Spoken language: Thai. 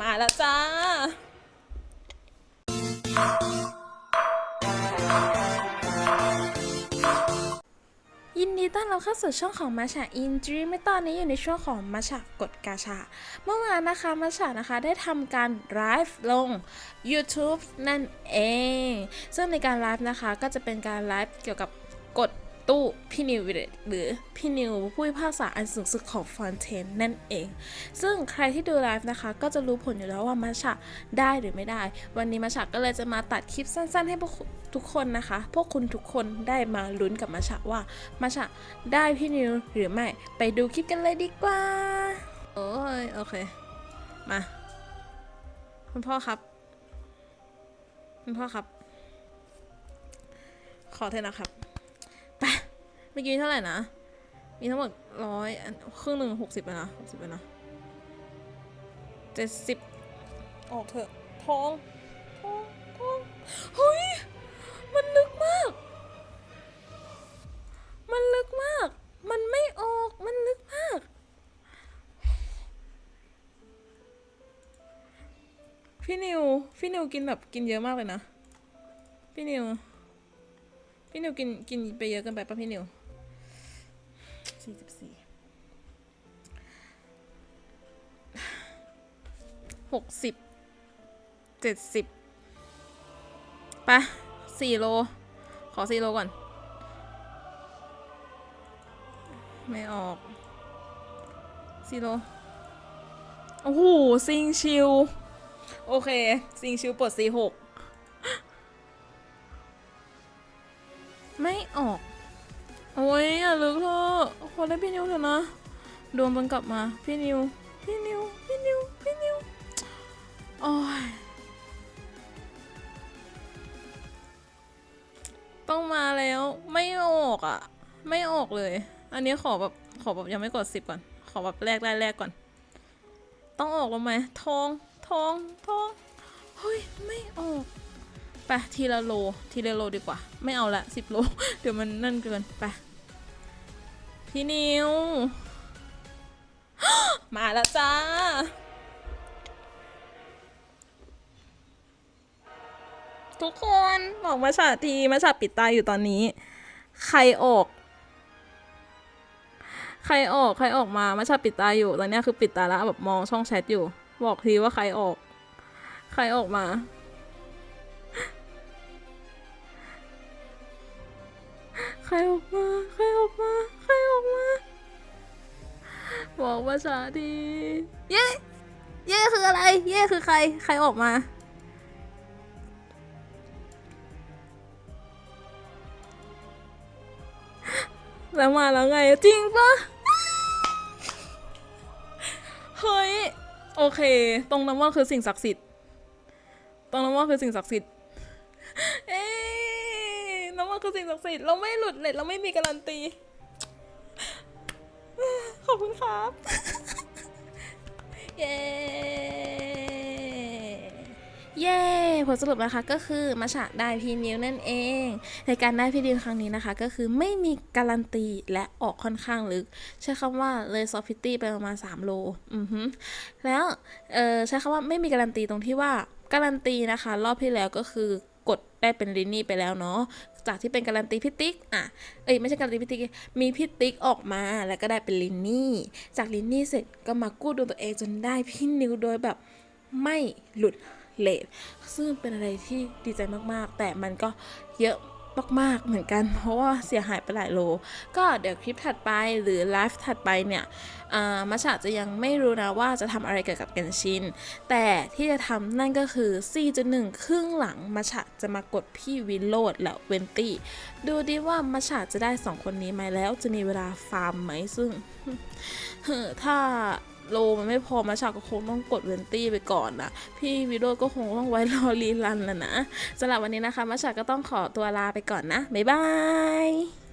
มาแล้วจ้า ยินดีต้อนรับเข้าสู่ช่องของมาชาอินดรีไม่ตอนนี้อยู่ในช่วงของมาชากดกาชา เมื่อวานนะคะมาชานะคะได้ทำการไลฟ์ลง YouTube นั่นเอง ซึ่งในการไลฟ์นะคะก็จะเป็นการไลฟ์เกี่ยวกับกฎ ตู้พี่นิววิเดตหรือพี่นิวผู้พิพากษาอันสูงสุดของฟอนเทนนั่นเอง ซึ่งใครที่ดูไลฟ์นะคะ ก็จะรู้ผลอยู่แล้วว่ามาชาได้หรือไม่ได้ วันนี้มาชาก็เลยจะมาตัดคลิปสั้น ๆ ให้พวกทุกคนนะคะ พวกคุณทุกคนได้มาลุ้นกับมาชาว่ามาชาได้พี่นิวหรือไม่ไปดูคลิปกันเลยดีกว่า โอ้ยโอเค มาคุณพ่อครับคุณพ่อครับ ขอเถอะนะครับ มื่อกี้เท่าไหร่นะ มีทั้งหมดร้อยครึ่งหนึ่งหกสิบไปนะหกสิบไปนะเจ็ดสิบออกเถอะทองทองทองเฮ้ย มันลึกมาก มันลึกมาก มันไม่ออก มันลึกมาก พี่นิว พี่นิวกินแบบกินเยอะมากเลยนะ พี่นิว พี่นิวกินกินไปเยอะเกินไปป่ะพี่นิว สี่สิบสี่หกสิบเจ็ดสิบไปสี่โล ขอสี่โลก่อน ไม่ออกสี่โล โอ้โหซิงชิว โอเค ซิงชิวปลดสี่หกไม่ออก โอ้ยอย่าลึกเถอะ ขอได้พี่นิวเถอะนะดวงมันกลับมา พี่นิว พี่นิว พี่นิว พี่นิว โอ้ย ต้องมาแล้วไม่ออกอะ ไม่ออกเลย อันนี้ขอแบบขอแบบยังไม่กดสิบก่อน ขอแบบแรกได้แรกก่อน ต้องออกแล้วไหมทองทองทองเฮ้ย ไม่ออกไปทีละโล ทีละโลดีกว่า ไม่เอาละสิบโล เดี๋ยวมันนั่นเกินไป พี่นิว มาแล้วจ้า ทุกคนบอกมาฉาทีมาฉาปิดตาอยู่ตอนนี้ ใครออก ใครออก ใครออกมามาฉาปิดตาอยู่ ตอนเนี้ยคือปิดตาแล้วแบบมองช่องแชทอยู่ บอกทีว่าใครออก ใครออกมาใครออกมา ใครออกมา ใครออกมา บอกมาช้าดี เย่เย่คืออะไร เย่คือใคร ใครออกมา แล้วมาแล้วไง จริงปะเฮ้ย โอเค ตรงนั้นว่าคือสิ่งศักดิ์สิทธิ์ ตรงนั้นว่าคือสิ่งศักดิ์สิทธิ์ เอ๊น้ำมันคือสิ่งศักดิ์สิทธิ์ เราไม่หลุดเลยเราไม่มีการันตี ขอบคุณครับ เย้ เย้ ผลสรุปนะคะก็คือมาฉะได้พีนิวนั่นเอง ในการได้พีนิวครั้งนี้นะคะ ก็คือไม่มีการันตีและออกค่อนข้างลึก ใช้คำว่าเลยซอฟฟิตี้ไปประมาณ 3 โล อือฮึแล้วเออใช้คำว่าไม่มีการันตีตรงที่ว่าการันตีนะคะ รอบที่แล้วก็คือ กดได้เป็นลินนี่ไปแล้วเนาะจากที่เป็นการันตีพิติกอะเอ้ยไม่ใช่การันตีพิติกมีพิติกออกมาแล้วก็ได้เป็นลินนี่จากลินนี่เสร็จก็มากู้ดูตัวเองจนได้พี่นิวโดยแบบไม่หลุดเลทซึ่งเป็นอะไรที่ดีใจมากๆ แต่มันก็เยอะ มาก ๆ เหมือนกัน เพราะว่าเสียหายไปหลายโล ก็เดี๋ยวคลิปถัดไปหรือไลฟ์ถัดไปเนี่ยอ่ามัชชะจะยังไม่รู้นะว่าจะทำอะไรเกี่ยวกับเกนชิน แต่ที่จะทำนั่นก็คือ 4.1 ครึ่งหลังมัชชะจะมากดพี่วิโรดและเวนตี้ ดูดิว่ามัชชะจะได้ 2 คนนี้ไหมแล้วจะมีเวลาฟาร์มไหมซึ่งถ้า โลมันไม่พอมาชชะก็คงต้องกดเวนตี้ไปก่อนนะพี่วิโรจน์ก็คงต้องไว้รอรีรันแล้วนะสำหรับวันนี้นะคะมาชชะก็ต้องขอตัวลาไปก่อนนะบ๊ายบาย